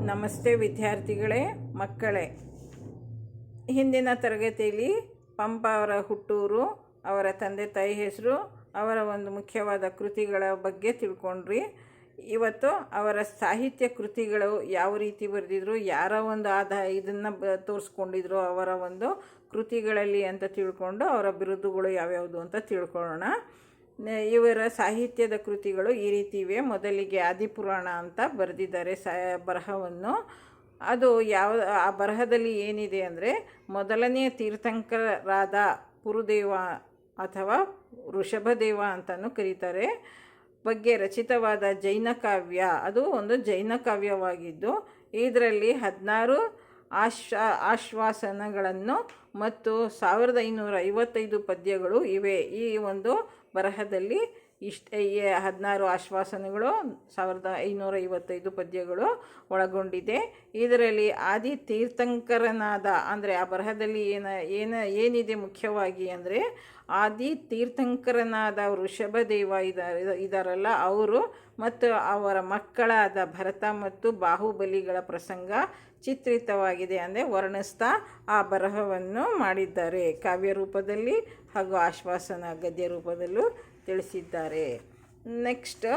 ನಮಸ್ತೆ ವಿದ್ಯಾರ್ಥಿಗಳೇ, ಮಕ್ಕಳೇ. ಹಿಂದಿನ ತರಗತಿಯಲ್ಲಿ ಪಂಪ ಅವರ ಹುಟ್ಟೂರು, ಅವರ ತಂದೆ ತಾಯಿ ಹೆಸರು, ಅವರ ಒಂದು ಮುಖ್ಯವಾದ ಕೃತಿಗಳ ಬಗ್ಗೆ ತಿಳ್ಕೊಂಡ್ರಿ. ಇವತ್ತು ಅವರ ಸಾಹಿತ್ಯ ಕೃತಿಗಳು ಯಾವ ರೀತಿ ಬರೆದಿದ್ರು, ಯಾರ ಒಂದು ಆದ ಇದನ್ನು ಬ, ತೋರಿಸ್ಕೊಂಡಿದ್ರು, ಅವರ ಒಂದು ಕೃತಿಗಳಲ್ಲಿ ಅಂತ ತಿಳ್ಕೊಂಡು ಅವರ ಬಿರುದುಗಳು ಯಾವ್ಯಾವುದು ಅಂತ ತಿಳ್ಕೊಳ್ಳೋಣ. ಇವರ ಸಾಹಿತ್ಯದ ಕೃತಿಗಳು ಈ ರೀತಿ ಇವೆ. ಮೊದಲಿಗೆ ಆದಿಪುರಾಣ ಅಂತ ಬರೆದಿದ್ದಾರೆ ಸ, ಬರಹವನ್ನು. ಅದು ಯಾವ, ಆ ಬರಹದಲ್ಲಿ ಏನಿದೆ ಅಂದರೆ ಮೊದಲನೆಯ ತೀರ್ಥಂಕರಾದ ಪುರುದೇವ ಅಥವಾ ವೃಷಭದೇವ ಅಂತಲೂ ಕರೀತಾರೆ. ಬಗ್ಗೆ ರಚಿತವಾದ ಜೈನ ಕಾವ್ಯ, ಅದು ಒಂದು ಜೈನ ಕಾವ್ಯವಾಗಿದ್ದು, ಇದರಲ್ಲಿ ಹದಿನಾರು ಆಶ್ವ, ಆಶ್ವಾಸನಗಳನ್ನು ಮತ್ತು ಸಾವಿರದ ಐನೂರ ಐವತ್ತೈದು ಪದ್ಯಗಳು ಇವೆ. ಈ ಒಂದು ಬರಹದಲ್ಲಿ ಇಷ್ಟ ಹದಿನಾರು ಆಶ್ವಾಸನೆಗಳು ಸಾವಿರದ ಐನೂರ ಐವತ್ತೈದು ಪದ್ಯಗಳು ಒಳಗೊಂಡಿದೆ. ಇದರಲ್ಲಿ ಆದಿ ತೀರ್ಥಂಕರನಾದ ಅಂದರೆ ಆ ಬರಹದಲ್ಲಿ ಏನ ಏನ, ಏನಿದೆ ಮುಖ್ಯವಾಗಿ ಅಂದರೆ ಆದಿ ತೀರ್ಥಂಕರನಾದ ವೃಷಭದೇವ ಇದ್ದಾರಲ್ಲ ಇದಾರಲ್ಲ ಅವರು ಮತ್ತು ಅವರ ಮಕ್ಕಳಾದ ಭರತ ಮತ್ತು ಬಾಹುಬಲಿಗಳ ಪ್ರಸಂಗ ಚಿತ್ರಿತವಾಗಿದೆ ಅಂದರೆ ವರ್ಣಿಸ್ತಾ ಆ ಬರಹವನ್ನು ಮಾಡಿದ್ದಾರೆ. ಕಾವ್ಯ ರೂಪದಲ್ಲಿ ಹಾಗೂ ಆಶ್ವಾಸನ ಗದ್ಯ ರೂಪದಲ್ಲೂ ತಿಳಿಸಿದ್ದಾರೆ. ನೆಕ್ಸ್ಟ್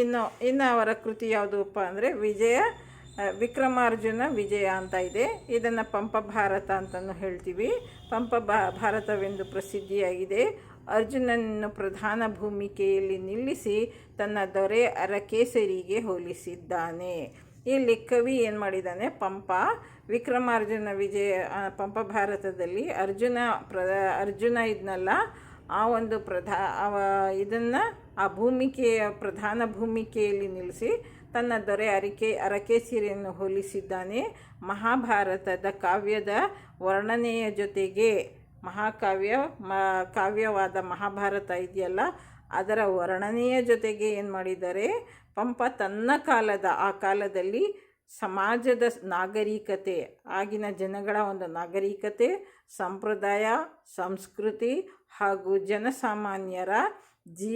ಇನ್ನು ಇನ್ನು ಅವರ ಕೃತಿ ಯಾವುದಪ್ಪ ಅಂದರೆ ವಿಜಯ ವಿಕ್ರಮಾರ್ಜುನ ವಿಜಯ ಅಂತ ಇದೆ. ಇದನ್ನು ಪಂಪ ಭಾರತ ಅಂತಲೂ ಹೇಳ್ತೀವಿ. ಪಂಪ ಭಾರತವೆಂದು ಪ್ರಸಿದ್ಧಿಯಾಗಿದೆ. ಅರ್ಜುನನನ್ನು ಪ್ರಧಾನ ಭೂಮಿಕೆಯಲ್ಲಿ ನಿಲ್ಲಿಸಿ ತನ್ನ ದೊರೆ ಅರಕೇಸರಿಗೆ ಹೋಲಿಸಿದ್ದಾನೆ. ಇಲ್ಲಿ ಕವಿ ಏನು ಮಾಡಿದ್ದಾನೆ? ಪಂಪ, ವಿಕ್ರಮಾರ್ಜುನ ವಿಜಯ ಪಂಪ ಭಾರತದಲ್ಲಿ ಅರ್ಜುನ ಪ್ರ, ಅರ್ಜುನ ಇದನ್ನಲ್ಲ ಆ ಒಂದು ಪ್ರಧಾ ಇದನ್ನು ಆ ಭೂಮಿಕೆಯ ಪ್ರಧಾನ ಭೂಮಿಕೆಯಲ್ಲಿ ನಿಲ್ಲಿಸಿ ತನ್ನ ದೊರೆ ಅರಿಕೆ ಸೀರೆಯನ್ನು ಹೋಲಿಸಿದ್ದಾನೆ. ಮಹಾಭಾರತದ ಕಾವ್ಯದ ವರ್ಣನೆಯ ಜೊತೆಗೆ ಮಹಾಕಾವ್ಯ, ಮ, ಕಾವ್ಯವಾದ ಮಹಾಭಾರತ ಇದೆಯಲ್ಲ, ಅದರ ವರ್ಣನೆಯ ಜೊತೆಗೆ ಏನು ಮಾಡಿದ್ದಾರೆ ಪಂಪ ತನ್ನ ಕಾಲದ, ಆ ಕಾಲದಲ್ಲಿ ಸಮಾಜದ ನಾಗರಿಕತೆ, ಆಗಿನ ಜನಗಳ ಒಂದು ನಾಗರಿಕತೆ, ಸಂಪ್ರದಾಯ, ಸಂಸ್ಕೃತಿ ಹಾಗೂ ಜನಸಾಮಾನ್ಯರ ಜೀ,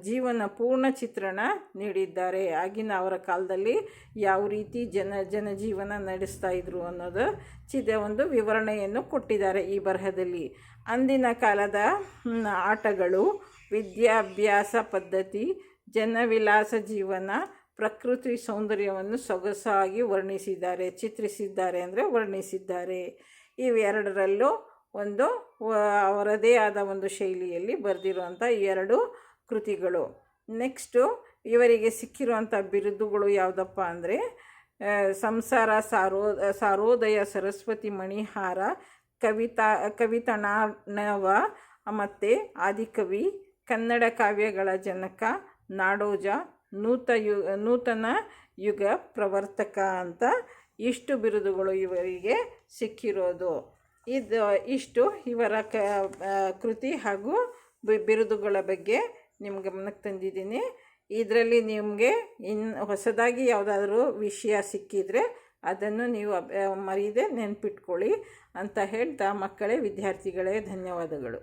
ಜೀವನ ಪೂರ್ಣ ಚಿತ್ರಣ ನೀಡಿದ್ದಾರೆ. ಆಗಿನ ಅವರ ಕಾಲದಲ್ಲಿ ಯಾವ ರೀತಿ ಜನ, ಜನಜೀವನ ನಡೆಸ್ತಾ ಇದ್ರು ಅನ್ನೋದು ಚಿದ ಒಂದು ವಿವರಣೆಯನ್ನು ಕೊಟ್ಟಿದ್ದಾರೆ ಈ ಬರಹದಲ್ಲಿ. ಅಂದಿನ ಕಾಲದ ಆಟಗಳು, ವಿದ್ಯಾಭ್ಯಾಸ ಪದ್ಧತಿ, ಜನವಿಲಾಸ ಜೀವನ ಪ್ರಕೃತಿ ಸೌಂದರ್ಯವನ್ನು ಸೊಗಸಾಗಿ ವರ್ಣಿಸಿದ್ದಾರೆ, ಚಿತ್ರಿಸಿದ್ದಾರೆ ಅಂದರೆ ವರ್ಣಿಸಿದ್ದಾರೆ. ಇವೆರಡರಲ್ಲೂ ಒಂದು ಅವರದೇ ಆದ ಒಂದು ಶೈಲಿಯಲ್ಲಿ ಬರೆದಿರುವಂಥ ಎರಡು ಕೃತಿಗಳು. ನೆಕ್ಸ್ಟು, ಇವರಿಗೆ ಸಿಕ್ಕಿರುವಂಥ ಬಿರುದುಗಳು ಯಾವುದಪ್ಪ ಅಂದರೆ ಸಂಸಾರ ಸಾರೋ, ಸಾರೋದಯ ಸರಸ್ವತಿ ಮಣಿಹಾರ, ಕವಿತಾ, ಕವಿತಣನವ, ಮತ್ತು ಆದಿಕವಿ, ಕನ್ನಡ ಕಾವ್ಯಗಳ ಜನಕ, ನಾಡೋಜ ನೂತ ಯು, ನೂತನ ಯುಗ ಪ್ರವರ್ತಕ ಅಂತ ಇಷ್ಟು ಬಿರುದುಗಳು ಇವರಿಗೆ ಸಿಕ್ಕಿರೋದು. ಇದು ಇಷ್ಟು ಇವರ ಕ ಕೃತಿ ಹಾಗೂ ಬಿರುದುಗಳ ಬಗ್ಗೆ ನಿಮ್ಮ ಗಮನಕ್ಕೆ ತಂದಿದ್ದೀನಿ. ಇದರಲ್ಲಿ ನಿಮಗೆ ಇನ್ನು ಹೊಸದಾಗಿ ಯಾವುದಾದ್ರೂ ವಿಷಯ ಸಿಕ್ಕಿದರೆ ಅದನ್ನು ನೀವು ಮರೆಯದೆ ನೆನ್ಪಿಟ್ಕೊಳ್ಳಿ ಅಂತ ಹೇಳ್ತಾ ಮಕ್ಕಳೇ, ವಿದ್ಯಾರ್ಥಿಗಳೇ, ಧನ್ಯವಾದಗಳು.